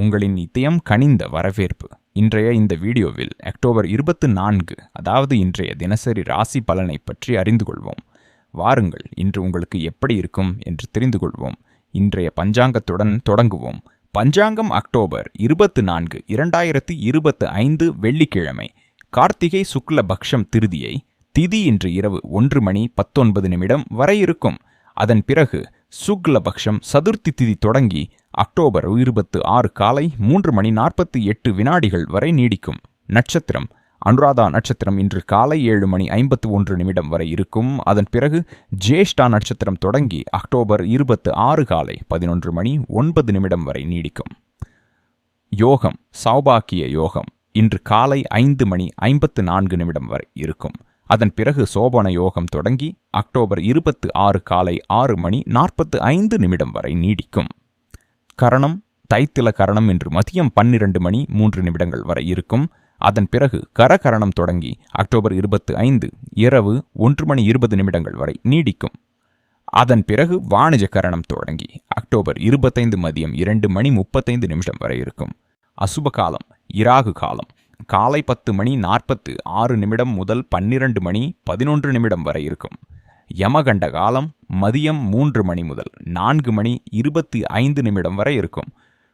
உங்களின் இதயம் கனிந்த வரவேற்பு. இன்றைய இந்த வீடியோவில் அக்டோபர் இருபத்து நான்கு அதாவது இன்றைய தினசரி ராசி பலனை பற்றி அறிந்து கொள்வோம். வாருங்கள் இன்று உங்களுக்கு எப்படி இருக்கும் என்று தெரிந்து கொள்வோம். இன்றைய பஞ்சாங்கத்துடன் தொடங்குவோம். பஞ்சாங்கம் அக்டோபர் இருபத்து நான்கு இரண்டாயிரத்தி இருபத்து ஐந்து வெள்ளிக்கிழமை. கார்த்திகை சுக்ல பக்ஷம் திருதியை திதி இன்று இரவு ஒன்று மணி பத்தொன்பது நிமிடம் வரை இருக்கும். அதன் பிறகு சுக்லபக்ஷம் சதுர்த்தி திதி தொடங்கி அக்டோபர் இருபத்து ஆறு காலை மூன்று மணி நாற்பத்தி எட்டு வினாடிகள் வரை நீடிக்கும். நட்சத்திரம். அனுராதா நட்சத்திரம் இன்று காலை ஏழு மணி ஐம்பத்து ஒன்று நிமிடம் வரை இருக்கும். அதன் பிறகு ஜேஷ்டா நட்சத்திரம் தொடங்கி அக்டோபர் இருபத்து ஆறு காலை பதினொன்று மணி ஒன்பது நிமிடம் வரை நீடிக்கும். யோகம். சௌபாக்கிய யோகம். இன்று காலை ஐந்து மணி ஐம்பத்து நான்கு நிமிடம் வரை இருக்கும். அதன் பிறகு சோபன யோகம் தொடங்கி அக்டோபர் இருபத்து ஆறு காலை ஆறு மணி நாற்பத்து ஐந்து நிமிடம் வரை நீடிக்கும். கரணம் தைத்தில கரணம் இன்று மதியம் பன்னிரண்டு மணி மூன்று நிமிடங்கள் வரை இருக்கும். அதன் பிறகு கரகரணம் தொடங்கி அக்டோபர் இருபத்து ஐந்து இரவு ஒன்று மணி இருபது நிமிடங்கள் வரை நீடிக்கும். அதன் பிறகு வாணிஜ கரணம் தொடங்கி அக்டோபர் இருபத்தைந்து மதியம் இரண்டு மணி முப்பத்தைந்து நிமிடம் வரை இருக்கும். அசுப காலம் இராகு காலம் காலை பத்து மணி நாற்பத்து ஆறு நிமிடம் முதல் பன்னிரண்டு மணி பதினொன்று நிமிடம் வரை இருக்கும். யமகண்ட காலம் மதியம் மூன்று மணி முதல் நான்கு மணி இருபத்தி ஐந்து நிமிடம் வரை இருக்கும்.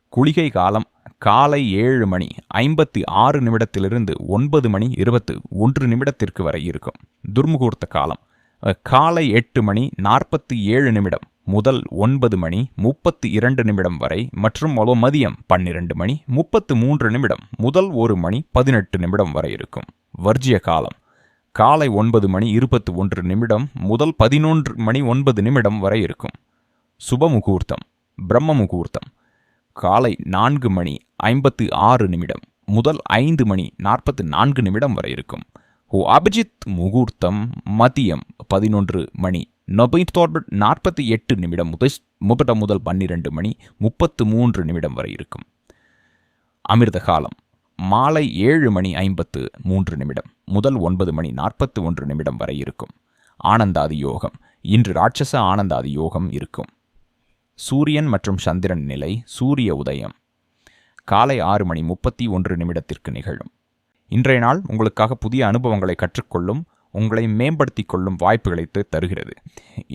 குளிகை காலம் காலை ஏழு மணி ஐம்பத்தி ஆறு நிமிடத்திலிருந்து ஒன்பது மணி இருபத்து ஒன்று நிமிடத்திற்கு வரை இருக்கும். துர்முகூர்த்த காலம் காலை எட்டு மணி நாற்பத்தி ஏழு நிமிடம். முதல் ஒன்பது மணி முப்பத்தி இரண்டு நிமிடம் வரை மற்றும் மதியம் பன்னிரண்டு மணி முப்பத்து மூன்று நிமிடம் முதல் ஒரு மணி பதினெட்டு நிமிடம் வரை இருக்கும். வர்ஜிய காலம். காலை ஒன்பது மணி இருபத்தி ஒன்று நிமிடம் முதல் பதினொன்று மணி ஒன்பது நிமிடம் வரை இருக்கும். சுப முகூர்த்தம். பிரம்ம முகூர்த்தம். காலை நான்கு மணி ஐம்பத்து ஆறு நிமிடம் முதல் ஐந்து மணி நாற்பத்தி நான்கு நிமிடம் வரை இருக்கும். ஓ அபிஜித் முகூர்த்தம் மதியம் பதினொன்று மணி நொபைத்தோர்பட் நாற்பத்தி எட்டு நிமிடம் முதல் முப்பட்ட முதல் பன்னிரண்டு மணி முப்பத்து மூன்று நிமிடம் வரை இருக்கும். அமிர்த காலம் மாலை ஏழு மணி ஐம்பத்து மூன்று நிமிடம் முதல் ஒன்பது மணி நாற்பத்து ஒன்று நிமிடம் வரை இருக்கும். ஆனந்தாதி யோகம் இன்று ராட்சச ஆனந்தாதி யோகம் இருக்கும். சூரியன் மற்றும் சந்திரன் நிலை சூரிய உதயம் காலை ஆறு மணி முப்பத்தி ஒன்று நிமிடத்திற்கு நிகழும். இன்றைய நாள் உங்களுக்காக புதிய அனுபவங்களை கற்றுக்கொள்ளும் உங்களை மேம்படுத்தி கொள்ளும் வாய்ப்புகளை தருகிறது.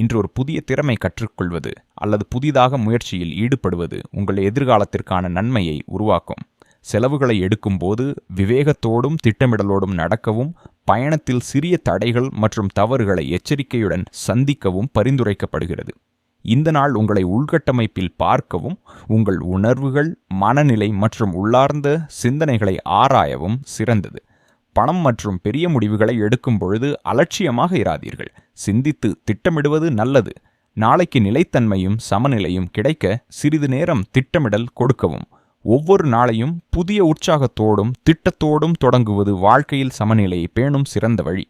இன்று ஒரு புதிய திறமை கற்றுக்கொள்வது அல்லது புதிதாக முயற்சியில் ஈடுபடுவது உங்கள் எதிர்காலத்திற்கான நன்மையை உருவாக்கும். செலவுகளை எடுக்கும்போது விவேகத்தோடும் திட்டமிடலோடும் நடக்கவும் பயணத்தில் சிறிய தடைகள் மற்றும் தவறுகளை எச்சரிக்கையுடன் சந்திக்கவும் பரிந்துரைக்கப்படுகிறது. இந்த நாள் உங்களை உள்கட்டமைப்பில் பார்க்கவும் உங்கள் உணர்வுகள் மனநிலை மற்றும் உள்ளார்ந்த சிந்தனைகளை ஆராயவும் சிறந்தது. பணம் மற்றும் பெரிய முடிவுகளை எடுக்கும் பொழுது அலட்சியமாக இராதீர்கள். சிந்தித்து திட்டமிடுவது நல்லது. நாளைக்கு நிலைத்தன்மையும் சமநிலையும் கிடைக்க சிறிது நேரம் திட்டமிடல் கொடுக்கவும். ஒவ்வொரு நாளையும் புதிய உற்சாகத்தோடும் திட்டத்தோடும் தொடங்குவது வாழ்க்கையில் சமநிலையை பேணும் சிறந்த வழி.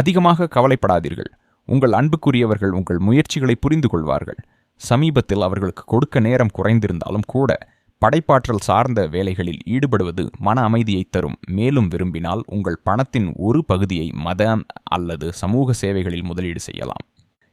அதிகமாக கவலைப்படாதீர்கள். உங்கள் அன்புக்குரியவர்கள் உங்கள் முயற்சிகளை புரிந்து கொள்வார்கள் சமீபத்தில் அவர்களுக்கு கொடுக்க நேரம் குறைந்திருந்தாலும் கூட படைப்பாற்றல் சார்ந்த வேலைகளில் ஈடுபடுவது மன அமைதியை தரும். மேலும் விரும்பினால் உங்கள் பணத்தின் ஒரு பகுதியை மத அல்லது சமூக சேவைகளில் முதலீடு செய்யலாம்.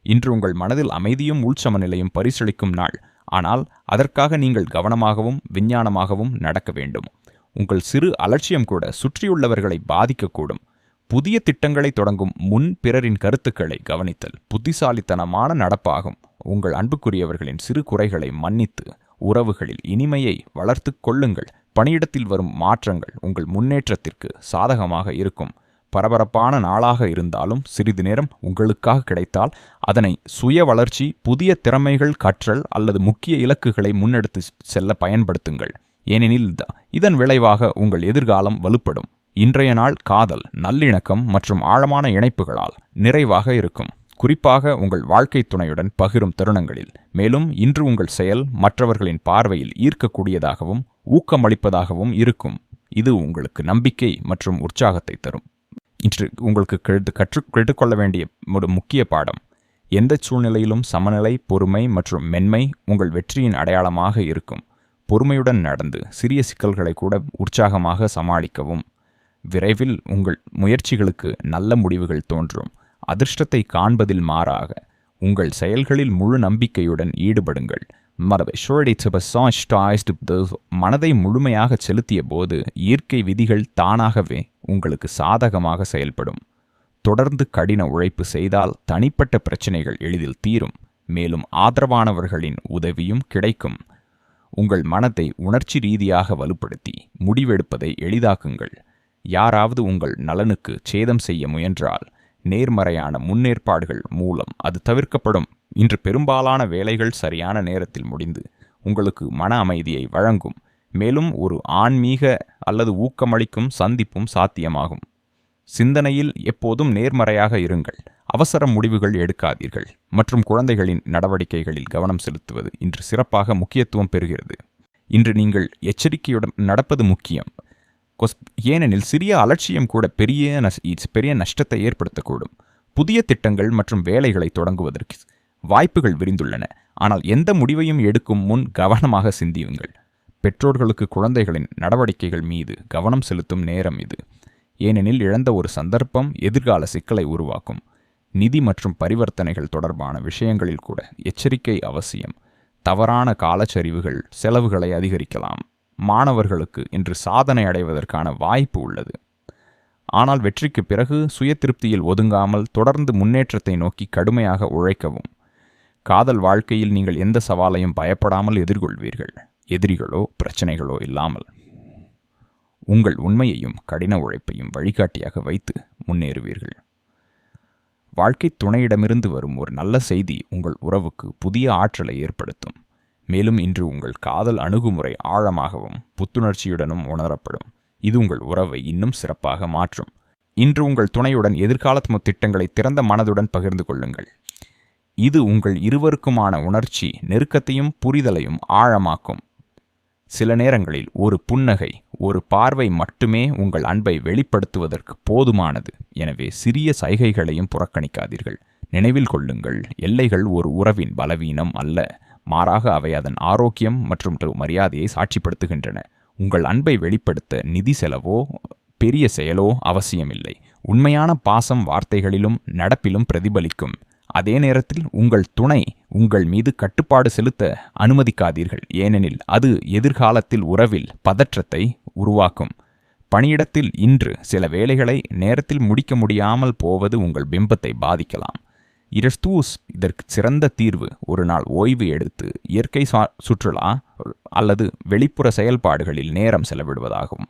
இன்று உங்கள் மனதில் அமைதியும் உள்சமநிலையும் பரிசளிக்கும் நாள். ஆனால் அதற்காக நீங்கள் கவனமாகவும் விஞ்ஞானமாகவும் நடக்க வேண்டும். உங்கள் சிறு அலட்சியம் கூட சுற்றியுள்ளவர்களை பாதிக்கக்கூடும். புதிய திட்டங்களை தொடங்கும் முன் பிறரின் கருத்துக்களை கவனித்தல் புத்திசாலித்தனமான நடப்பாகும். உங்கள் அன்புக்குரியவர்களின் சிறு குறைகளை மன்னித்து உறவுகளில் இனிமையை வளர்த்து கொள்ளுங்கள். பணியிடத்தில் வரும் மாற்றங்கள் உங்கள் முன்னேற்றத்திற்கு சாதகமாக இருக்கும். பரபரப்பான நாளாக இருந்தாலும் சிறிது நேரம் உங்களுக்காக கிடைத்தால் அதனை சுய வளர்ச்சி புதிய திறமைகள் கற்றல் அல்லது முக்கிய இலக்குகளை முன்னெடுத்து செல்ல பயன்படுத்துங்கள். ஏனெனில் இதன் விளைவாக உங்கள் எதிர்காலம் வலுப்படும். இன்றைய நாள் காதல் நல்லிணக்கம் மற்றும் ஆழமான இணைப்புகளால் நிறைவாக இருக்கும். குறிப்பாக உங்கள் வாழ்க்கை துணையுடன் பகிரும் தருணங்களில். மேலும் இன்று உங்கள் செயல் மற்றவர்களின் பார்வையில் ஈர்க்கக்கூடியதாகவும் ஊக்கமளிப்பதாகவும் இருக்கும். இது உங்களுக்கு நம்பிக்கை மற்றும் உற்சாகத்தை தரும். இன்று உங்களுக்கு கற்று கற்றுக்கொள்ள வேண்டிய ஒரு முக்கிய பாடம். எந்த சூழ்நிலையிலும் சமநிலை பொறுமை மற்றும் மென்மை உங்கள் வெற்றியின் அடையாளமாக இருக்கும். பொறுமையுடன் நடந்து சிறிய சிக்கல்களை கூட உற்சாகமாக சமாளிக்கவும். விரைவில் உங்கள் முயற்சிகளுக்கு நல்ல முடிவுகள் தோன்றும். அதிர்ஷ்டத்தை காண்பதில் மாறாக உங்கள் செயல்களில் முழு நம்பிக்கையுடன் ஈடுபடுங்கள். மனதை முழுமையாக செலுத்திய போது இயற்கை விதிகள் தானாகவே உங்களுக்கு சாதகமாக செயல்படும். தொடர்ந்து கடின உழைப்பு செய்தால் தனிப்பட்ட பிரச்சனைகள் எளிதில் தீரும். மேலும் ஆதரவானவர்களின் உதவியும் கிடைக்கும். உங்கள் மனத்தை உணர்ச்சி ரீதியாக வலுப்படுத்தி முடிவெடுப்பதை எளிதாக்குங்கள். யாராவது உங்கள் நலனுக்கு சேதம் செய்ய முயன்றால் நேர்மறையான முன்னேற்பாடுகள் மூலம் அது தவிர்க்கப்படும். இன்று பெரும்பாலான வேலைகள் சரியான நேரத்தில் முடிந்து உங்களுக்கு மன அமைதியை வழங்கும். மேலும் ஒரு ஆன்மீக அல்லது ஊக்கமளிக்கும் சந்திப்பும் சாத்தியமாகும். சிந்தனையில் எப்போதும் நேர்மறையாக இருங்கள். அவசர முடிவுகள் எடுக்காதீர்கள். மற்றும் குழந்தைகளின் நடவடிக்கைகளில் கவனம் செலுத்துவது இன்று சிறப்பாக முக்கியத்துவம் பெறுகிறது. இன்று நீங்கள் எச்சரிக்கையுடன் நடப்பது முக்கியம். கொஸ் ஏனெனில் சிறிய அலட்சியம் கூட பெரிய பெரிய நஷ்டத்தை ஏற்படுத்தக்கூடும். புதிய திட்டங்கள் மற்றும் வேலைகளை தொடங்குவதற்கு வாய்ப்புகள் விரிந்துள்ளன. ஆனால் எந்த முடிவையும் எடுக்கும் முன் கவனமாக சிந்தியுங்கள். பெற்றோர்களுக்கு குழந்தைகளின் நடவடிக்கைகள் மீது கவனம் செலுத்தும் நேரம் இது. ஏனெனில் இழந்த ஒரு சந்தர்ப்பம் எதிர்கால சிக்கலை உருவாக்கும். நிதி மற்றும் பரிவர்த்தனைகள் தொடர்பான விஷயங்களில் கூட எச்சரிக்கை அவசியம். தவறான காலச்சரிவுகள் செலவுகளை அதிகரிக்கலாம். மாணவர்களுக்கு இன்று சாதனை அடைவதற்கான வாய்ப்பு உள்ளது. ஆனால் வெற்றிக்கு பிறகு சுய திருப்தியில் ஒதுங்காமல் தொடர்ந்து முன்னேற்றத்தை நோக்கி கடுமையாக உழைக்கவும். காதல் வாழ்க்கையில் நீங்கள் எந்த சவாலையும் பயப்படாமல் எதிர்கொள்வீர்கள். எதிரிகளோ பிரச்சனைகளோ இல்லாமல். உங்கள் உண்மையையும் கடின உழைப்பையும் வழிகாட்டியாக வைத்து முன்னேறுவீர்கள். வாழ்க்கை துணையிடமிருந்து வரும் ஒரு நல்ல செய்தி உங்கள் உறவுக்கு புதிய ஆற்றலை ஏற்படுத்தும். மேலும் இன்று உங்கள் காதல் அணுகுமுறை ஆழமாகவும் புத்துணர்ச்சியுடனும் உணரப்படும். இது உங்கள் உறவை இன்னும் சிறப்பாக மாற்றும். இன்று உங்கள் துணையுடன் எதிர்கால திட்டங்களை திறந்த மனதுடன் பகிர்ந்து கொள்ளுங்கள். இது உங்கள் இருவருக்குமான உணர்ச்சி நெருக்கத்தையும் புரிதலையும் ஆழமாக்கும். சில நேரங்களில் ஒரு புன்னகை ஒரு பார்வை மட்டுமே உங்கள் அன்பை வெளிப்படுத்துவதற்கு போதுமானது. எனவே சிறிய சைகைகளையும் புறக்கணிக்காதீர்கள். நினைவில் கொள்ளுங்கள் எல்லைகள் ஒரு உறவின் பலவீனம் அல்ல. மாறாக அவை அதன் ஆரோக்கியம் மற்றும் மரியாதையை சாட்சிப்படுத்துகின்றன. உங்கள் அன்பை வெளிப்படுத்த நிதி செலவோ பெரிய செயலோ அவசியமில்லை. உண்மையான பாசம் வார்த்தைகளிலும் நடப்பிலும் பிரதிபலிக்கும். அதே நேரத்தில் உங்கள் துணை உங்கள் மீது கட்டுப்பாடு செலுத்த அனுமதிக்காதீர்கள். ஏனெனில் அது எதிர்காலத்தில் உறவில் பதற்றத்தை உருவாக்கும். பணியிடத்தில் இன்று சில வேலைகளை நேரத்தில் முடிக்க முடியாமல் போவது உங்கள் பிம்பத்தை பாதிக்கலாம். இரஸ்தூஸ் இதற்கு சிறந்த தீர்வு. ஒரு நாள் ஓய்வு எடுத்து இயற்கை சுற்றுலா அல்லது வெளிப்புற செயல்பாடுகளில் நேரம் செலவிடுவதாகும்.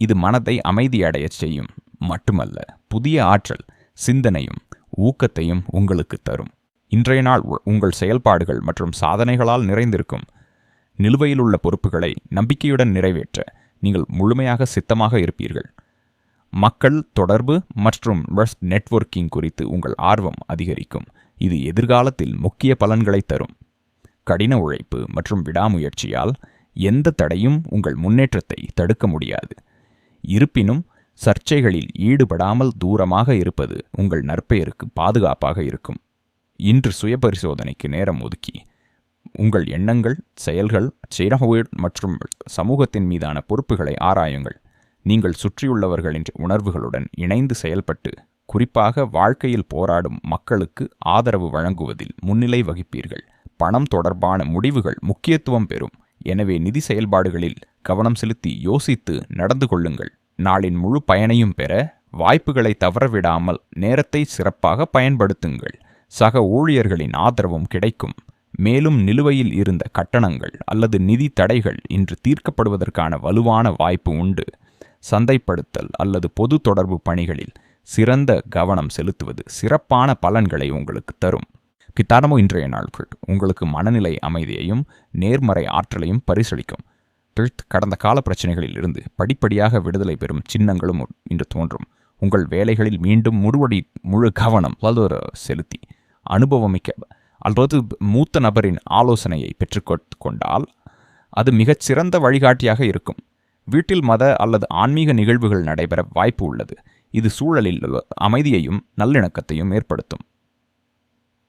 இது மனதை அமைதியடையச் செய்யும். மட்டுமல்ல புதிய ஆற்றல் சிந்தனையும் ஊக்கத்தையும் உங்களுக்கு தரும். இன்றைய நாள் உங்கள் செயல்பாடுகள் மற்றும் சாதனைகளால் நிறைந்திருக்கும். நிலுவையில் உள்ள பொறுப்புகளை நம்பிக்கையுடன் நிறைவேற்ற நீங்கள் முழுமையாக சித்தமாக இருப்பீர்கள். மக்கள் தொடர்பு மற்றும் நெட்வொர்க்கிங் குறித்து உங்கள் ஆர்வம் அதிகரிக்கும். இது எதிர்காலத்தில் முக்கிய பலன்களை தரும். கடின உழைப்பு மற்றும் விடாமுயற்சியால் எந்த தடையும் உங்கள் முன்னேற்றத்தை தடுக்க முடியாது. இருப்பினும் சர்ச்சைகளில் ஈடுபடாமல் தூரமாக இருப்பது உங்கள் நற்பெயருக்கு பாதுகாப்பாக இருக்கும். இன்று சுய பரிசோதனைக்கு நேரம் ஒதுக்கி உங்கள் எண்ணங்கள் செயல்கள் சிறகு மற்றும் சமூகத்தின் மீதான பொறுப்புகளை ஆராயுங்கள். நீங்கள் சுற்றியுள்ளவர்களின் உணர்வுகளுடன் இணைந்து செயல்பட்டு குறிப்பாக வாழ்க்கையில் போராடும் மக்களுக்கு ஆதரவு வழங்குவதில் முன்னிலை வகிப்பீர்கள். பணம் தொடர்பான முடிவுகள் முக்கியத்துவம் பெறும். எனவே நிதி செயல்பாடுகளில் கவனம் செலுத்தி யோசித்து நடந்து கொள்ளுங்கள். நாளின் முழு பயனையும் பெற வாய்ப்புகளை தவறவிடாமல் நேரத்தை சிறப்பாக பயன்படுத்துங்கள். சக ஊழியர்களின் ஆதரவும் கிடைக்கும். மேலும் நிலுவையில் இருந்த கட்டணங்கள் அல்லது நிதி தடைகள் இன்று தீர்க்கப்படுவதற்கான வலுவான வாய்ப்பு உண்டு. சந்தைப்படுத்தல் அல்லது பொது தொடர்பு பணிகளில் சிறந்த கவனம் செலுத்துவது சிறப்பான பலன்களை உங்களுக்கு தரும். கித்தாரமோ இன்றைய நாட்கள் உங்களுக்கு மனநிலை அமைதியையும் நேர்மறை ஆற்றலையும் பரிசளிக்கும். கடந்த கால பிரச்சனைகளில் இருந்து படிப்படியாக விடுதலை பெறும் சின்னங்களும் இன்று தோன்றும். உங்கள் வேலைகளில் மீண்டும் முழுவடி முழு கவனம் வலுவர செலுத்தி அனுபவமிக்க அல்லது மூத்த நபரின் ஆலோசனையை பெற்றுக்கொண்டால் அது மிகச்சிறந்த வழிகாட்டியாக இருக்கும். வீட்டில் மத அல்லது ஆன்மீக நிகழ்வுகள் நடைபெற வாய்ப்பு உள்ளது. இது சூழலில் அமைதியையும் நல்லிணக்கத்தையும் ஏற்படுத்தும்.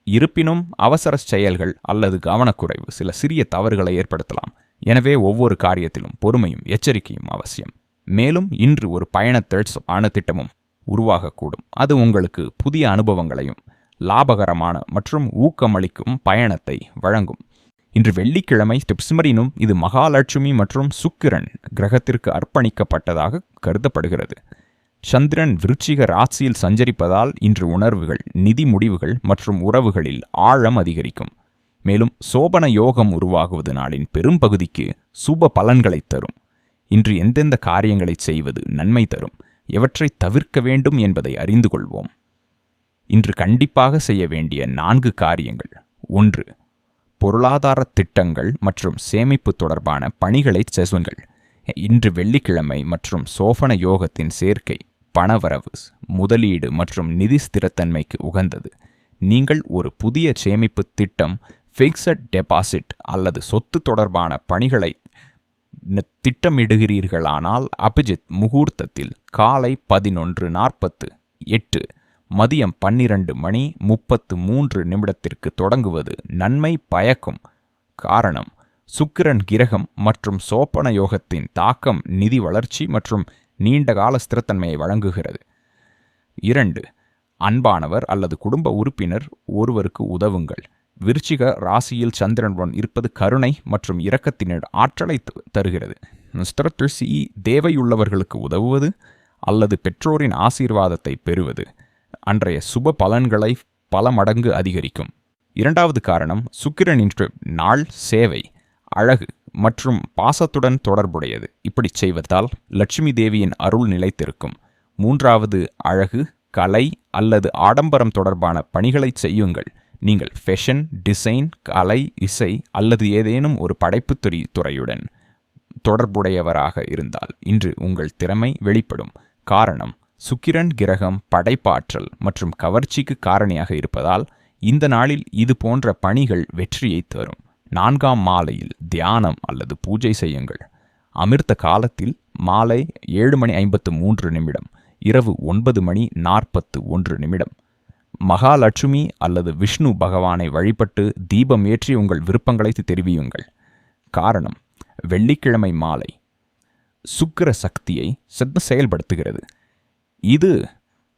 இருப்பினும் அவசர செயல்கள் அல்லது கவனக்குறைவு சில சிறிய தவறுகளை ஏற்படுத்தலாம். எனவே ஒவ்வொரு காரியத்திலும் பொறுமையும் எச்சரிக்கையும் அவசியம். மேலும் இன்று ஒரு பயண ஆன திட்டமும் உருவாகக்கூடும். அது உங்களுக்கு புதிய அனுபவங்களையும் லாபகரமான மற்றும் ஊக்கமளிக்கும் பயணத்தை வழங்கும். இன்று வெள்ளிக்கிழமை டிப்ஸ்மரினும் இது மகாலட்சுமி மற்றும் சுக்கிரன் கிரகத்திற்கு அர்ப்பணிக்கப்பட்டதாக கருதப்படுகிறது. சந்திரன் விருச்சிக ராசியில் சஞ்சரிப்பதால் இன்று உணர்வுகள் நிதி முடிவுகள் மற்றும் உறவுகளில் ஆழம் அதிகரிக்கும். மேலும் சோபன யோகம் உருவாகுவது நாளின் பெரும்பகுதிக்கு சுப பலன்களை தரும். இன்று எந்தெந்த காரியங்களை செய்வது நன்மை தரும் எவற்றை தவிர்க்க வேண்டும் என்பதை அறிந்து கொள்வோம். இன்று கண்டிப்பாக செய்ய வேண்டிய நான்கு காரியங்கள். ஒன்று பொருளாதார திட்டங்கள் மற்றும் சேமிப்பு தொடர்பான பணிகளை செசுங்கள். இன்று வெள்ளிக்கிழமை மற்றும் சோபன யோகத்தின் சேர்க்கை பணவரவு முதலீடு மற்றும் நிதி ஸ்திரத்தன்மைக்கு உகந்தது. நீங்கள் ஒரு புதிய சேமிப்பு திட்டம் ஃபிக்ஸட் டெபாசிட் அல்லது சொத்து தொடர்பான பணிகளை திட்டமிடுகிறீர்களானால் அபிஜித் முகூர்த்தத்தில் காலை பதினொன்று நாற்பத்து எட்டு மதியம் பன்னிரண்டு மணி முப்பத்து மூன்று நிமிடத்திற்கு தொடங்குவது நன்மை பயக்கும் காரணம். சுக்கிரன் கிரகம் மற்றும் சோப்பன யோகத்தின் தாக்கம் நிதி வளர்ச்சி மற்றும் நீண்டகால ஸ்திரத்தன்மையை வழங்குகிறது. இரண்டு அன்பானவர் அல்லது குடும்ப உறுப்பினர் ஒருவருக்கு உதவுங்கள். விருச்சிக ராசியில் சந்திரனுடன் இருப்பது கருணை மற்றும் இரக்கத்தினர் ஆற்றலை தருகிறது. ஸ்திரத்தில் சி தேவையுள்ளவர்களுக்கு உதவுவது அல்லது பெற்றோரின் ஆசீர்வாதத்தை பெறுவது. அன்றைய சுப பலன்களை பல மடங்கு அதிகரிக்கும். இரண்டாவது காரணம் சுக்கிரனின் நாள் சேவை அழகு மற்றும் பாசத்துடன் தொடர்புடையது. இப்படி செய்வதால் லட்சுமி தேவியின் அருள் நிலைத்திருக்கும். மூன்றாவது அழகு கலை அல்லது ஆடம்பரம் தொடர்பான பணிகளை செய்யுங்கள். நீங்கள் ஃபெஷன் டிசைன் கலை இசை அல்லது ஏதேனும் ஒரு படைப்பு துறை துறையுடன் தொடர்புடையவராக இருந்தால் இன்று உங்கள் திறமை வெளிப்படும். காரணம் சுக்கிரன் கிரகம் படைப்பாற்றல் மற்றும் கவர்ச்சிக்கு காரணியாக இருப்பதால் இந்த நாளில் இது போன்ற பணிகள் வெற்றியை தரும். நான்காம் மாலையில் தியானம் அல்லது பூஜை செய்யுங்கள். அமிர்த காலத்தில் மாலை ஏழு மணி ஐம்பத்து மூன்று நிமிடம் இரவு ஒன்பது மணி நாற்பத்து ஒன்று நிமிடம். மகாலட்சுமி அல்லது விஷ்ணு பகவானை வழிபட்டு தீபம் ஏற்றி உங்கள் விருப்பங்களை தெரிவியுங்கள். காரணம் வெள்ளிக்கிழமை மாலை. சுக்கிர சக்தியை சென்று செயல்படுத்துகிறது. இது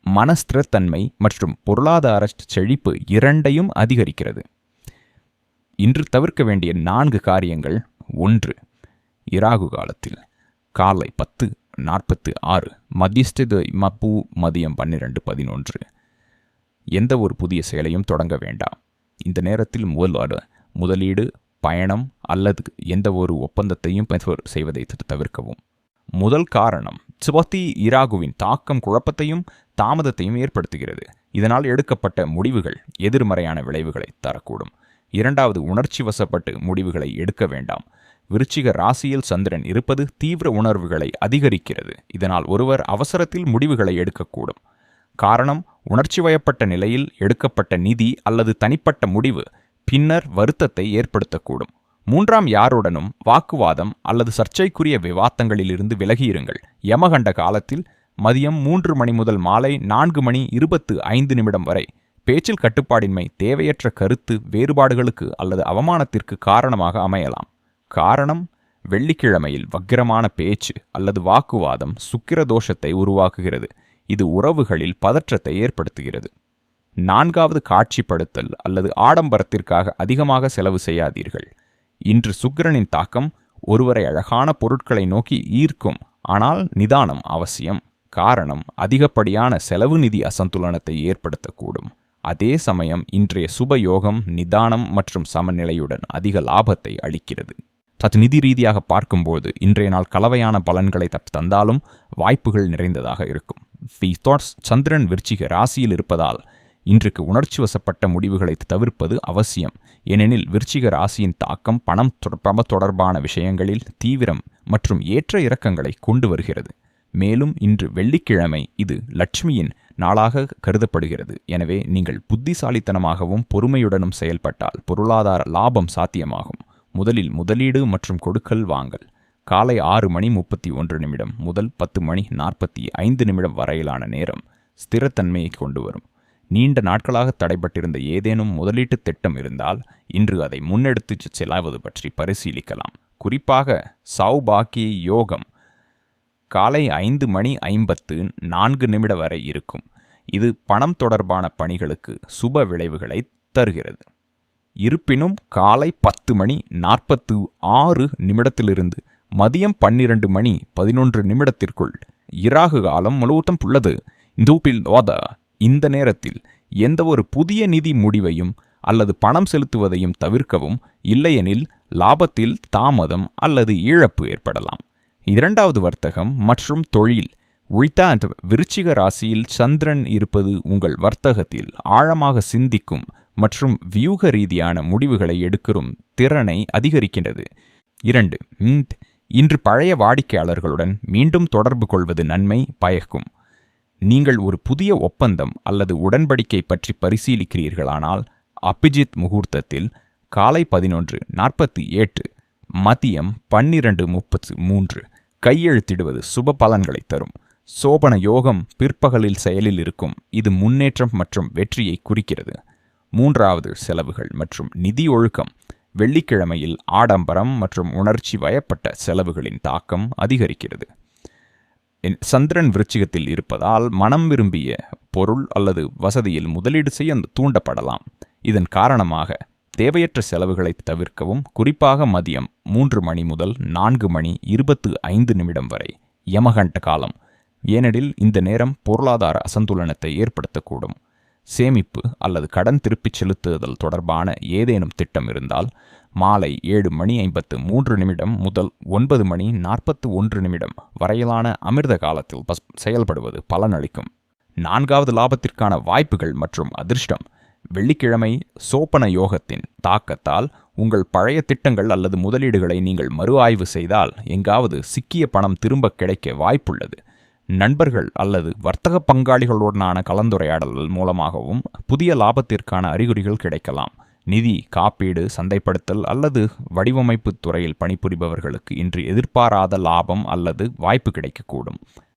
மனஸ்திரத்தன்மை மற்றும் பொருளாதார செழிப்பு இரண்டையும் அதிகரிக்கிறது. இன்று தவிர்க்க வேண்டிய நான்கு காரியங்கள் ஒன்று இராகு காலத்தில் காலை பத்து நாற்பத்து ஆறு மத்தியஸ்து மப்பு மதியம் பன்னிரண்டு பதினொன்று. எந்த ஒரு புதிய செயலையும் தொடங்க வேண்டாம். இந்த நேரத்தில் முதல்வாறு முதலீடு பயணம் அல்லது எந்த ஒரு ஒப்பந்தத்தையும் செய்வதை தவிர்க்கவும். முதல் காரணம் சுபத்தி இராகுவின் தாக்கம் குழப்பத்தையும் தாமதத்தையும் ஏற்படுத்துகிறது. இதனால் எடுக்கப்பட்ட முடிவுகள் எதிர்மறையான விளைவுகளை தரக்கூடும். இரண்டாவது உணர்ச்சி வசப்பட்டு முடிவுகளை எடுக்க வேண்டாம். விருச்சிக ராசியில் சந்திரன் இருப்பது தீவிர உணர்வுகளை அதிகரிக்கிறது. இதனால் ஒருவர் அவசரத்தில் முடிவுகளை எடுக்கக்கூடும். காரணம் உணர்ச்சி வயப்பட்ட நிலையில் எடுக்கப்பட்ட நிதி அல்லது தனிப்பட்ட முடிவு பின்னர் வருத்தத்தை ஏற்படுத்தக்கூடும். மூன்றாம் யாருடனும் வாக்குவாதம் அல்லது சர்ச்சைக்குரிய விவாதங்களிலிருந்து விலகியிருங்கள். யமகண்ட காலத்தில் மதியம் மூன்று மணி முதல் மாலை நான்கு மணி இருபத்து ஐந்து நிமிடம் வரை பேச்சில் கட்டுப்பாடின்மை தேவையற்ற கருத்து வேறுபாடுகளுக்கு அல்லது அவமானத்திற்கு காரணமாக அமையலாம். காரணம் வெள்ளிக்கிழமையில் வக்கிரமான பேச்சு அல்லது வாக்குவாதம் சுக்கிர தோஷத்தை உருவாக்குகிறது. இது உறவுகளில் பதற்றத்தை ஏற்படுத்துகிறது. நான்காவது காட்சிப்படுத்தல் அல்லது ஆடம்பரத்திற்காக அதிகமாக செலவு செய்யாதீர்கள். இன்று சுக்கிரனின் தாக்கம் ஒருவரை அழகான பொருட்களை நோக்கி ஈர்க்கும் ஆனால் நிதானம் அவசியம். காரணம் அதிகப்படியான செலவு நிதி அசந்துலனத்தை ஏற்படுத்தக்கூடும். அதே சமயம் இன்றைய சுபயோகம் நிதானம் மற்றும் சமநிலையுடன் அதிக லாபத்தை அளிக்கிறது. சற்று நிதி ரீதியாக பார்க்கும்போது இன்றைய நாள் கலவையான பலன்களை தந்தாலும் வாய்ப்புகள் நிறைந்ததாக இருக்கும். தி தாட்ஸ் சந்திரன் விருச்சிக ராசியில் இருப்பதால் இன்றைக்கு உணர்ச்சி வசப்பட்ட முடிவுகளை தவிர்ப்பது அவசியம். ஏனெனில் விருச்சிக ராசியின் தாக்கம் பணம் தொடர்பான விஷயங்களில் தீவிரம் மற்றும் ஏற்ற இறக்கங்களை கொண்டு வருகிறது. மேலும் இன்று வெள்ளிக்கிழமை இது லட்சுமியின் நாளாக கருதப்படுகிறது. எனவே நீங்கள் புத்திசாலித்தனமாகவும் பொறுமையுடனும் செயல்பட்டால் பொருளாதார லாபம் சாத்தியமாகும். முதலில் முதலீடு மற்றும் கொடுக்கல் வாங்கல். காலை ஆறு மணி முப்பத்தி ஒன்று நிமிடம் முதல் பத்து மணி நாற்பத்தி ஐந்து நிமிடம் வரையிலான நேரம் ஸ்திரத்தன்மையை கொண்டு வரும். நீண்ட நாட்களாக தடைபட்டிருந்த ஏதேனும் முதலீட்டு திட்டம் இருந்தால் இன்று அதை முன்னெடுத்து செல்லாவது பற்றி பரிசீலிக்கலாம். குறிப்பாக சௌபாக்கிய யோகம் காலை ஐந்து மணி ஐம்பத்து நான்கு நிமிட வரை இருக்கும். இது பணம் தொடர்பான பணிகளுக்கு சுப விளைவுகளை தருகிறது. இருப்பினும் காலை பத்து மணி நாற்பத்து ஆறு நிமிடத்திலிருந்து மதியம் பன்னிரண்டு மணி பதினொன்று நிமிடத்திற்குள் இராகு காலம் முழுவதும் உள்ளது. இந்தூப்பில் ஓத இந்த நேரத்தில் எந்த ஒரு புதிய நிதி முடிவையும் அல்லது பணம் செலுத்துவதையும் தவிர்க்கவும் இல்லையெனில் லாபத்தில் தாமதம் அல்லது இழப்பு ஏற்படலாம். இரண்டாவது வர்த்தகம் மற்றும் தொழில். உய்தாண்ட் விருச்சிக ராசியில் சந்திரன் இருப்பது உங்கள் வர்த்தகத்தில் ஆழமாக சிந்திக்கும் மற்றும் வியூக ரீதியான முடிவுகளை எடுக்கும் திறனை அதிகரிக்கின்றது. இரண்டு இன்று பழைய வாடிக்கையாளர்களுடன் மீண்டும் தொடர்பு கொள்வது நன்மை பயக்கும். நீங்கள் ஒரு புதிய ஒப்பந்தம் அல்லது உடன்படிக்கை பற்றி பரிசீலிக்கிறீர்களானால் அபிஜித் முகூர்த்தத்தில் காலை பதினொன்று நாற்பத்தி எட்டு மதியம் பன்னிரண்டு முப்பத்து மூன்று கையெழுத்திடுவது சுப பலன்களை தரும். சோபன யோகம் பிற்பகலில் செயலில் இருக்கும். இது முன்னேற்றம் மற்றும் வெற்றியை குறிக்கிறது. மூன்றாவது செலவுகள் மற்றும் நிதி ஒழுக்கம். வெள்ளிக்கிழமையில் ஆடம்பரம் மற்றும் உணர்ச்சி வயப்பட்ட செலவுகளின் தாக்கம் அதிகரிக்கிறது. சந்திரன் விருச்சிகத்தில் இருப்பதால் மனம் விரும்பிய பொருள் அல்லது வசதியில் முதலீடு செய்ய தூண்டப்படலாம். இதன் காரணமாக தேவையற்ற செலவுகளை தவிர்க்கவும் குறிப்பாக மதியம் மூன்று மணி முதல் நான்கு மணி இருபத்து ஐந்து நிமிடம் வரை யமகண்ட காலம். ஏனெனில் இந்த நேரம் பொருளாதார அசந்துலனத்தை ஏற்படுத்தக்கூடும். சேமிப்பு அல்லது கடன் திருப்பிச் செலுத்துதல் தொடர்பான ஏதேனும் திட்டம் இருந்தால் மாலை ஏழு மணி ஐம்பத்து மூன்று நிமிடம் முதல் ஒன்பது மணி நாற்பத்து ஒன்று நிமிடம் வரையிலான அமிர்த காலத்தில் பஸ் செயல்படுவது பலனளிக்கும். நான்காவது லாபத்திற்கான வாய்ப்புகள் மற்றும் அதிர்ஷ்டம். வெள்ளிக்கிழமை சோப்பன யோகத்தின் தாக்கத்தால் உங்கள் பழைய திட்டங்கள் அல்லது முதலீடுகளை நீங்கள் மறு ஆய்வு செய்தால் எங்காவது சிக்கிய பணம் திரும்ப கிடைக்க வாய்ப்புள்ளது. நண்பர்கள் அல்லது வர்த்தக பங்காளிகளுடனான கலந்துரையாடல் மூலமாகவும் புதிய லாபத்திற்கான அறிகுறிகள் கிடைக்கலாம். நிதி காப்பீடு சந்தைப்படுத்தல் அல்லது வடிவமைப்பு துறையில் பணிபுரிபவர்களுக்கு இன்று எதிர்பாராத லாபம் அல்லது வாய்ப்பு கிடைக்கக்கூடும்.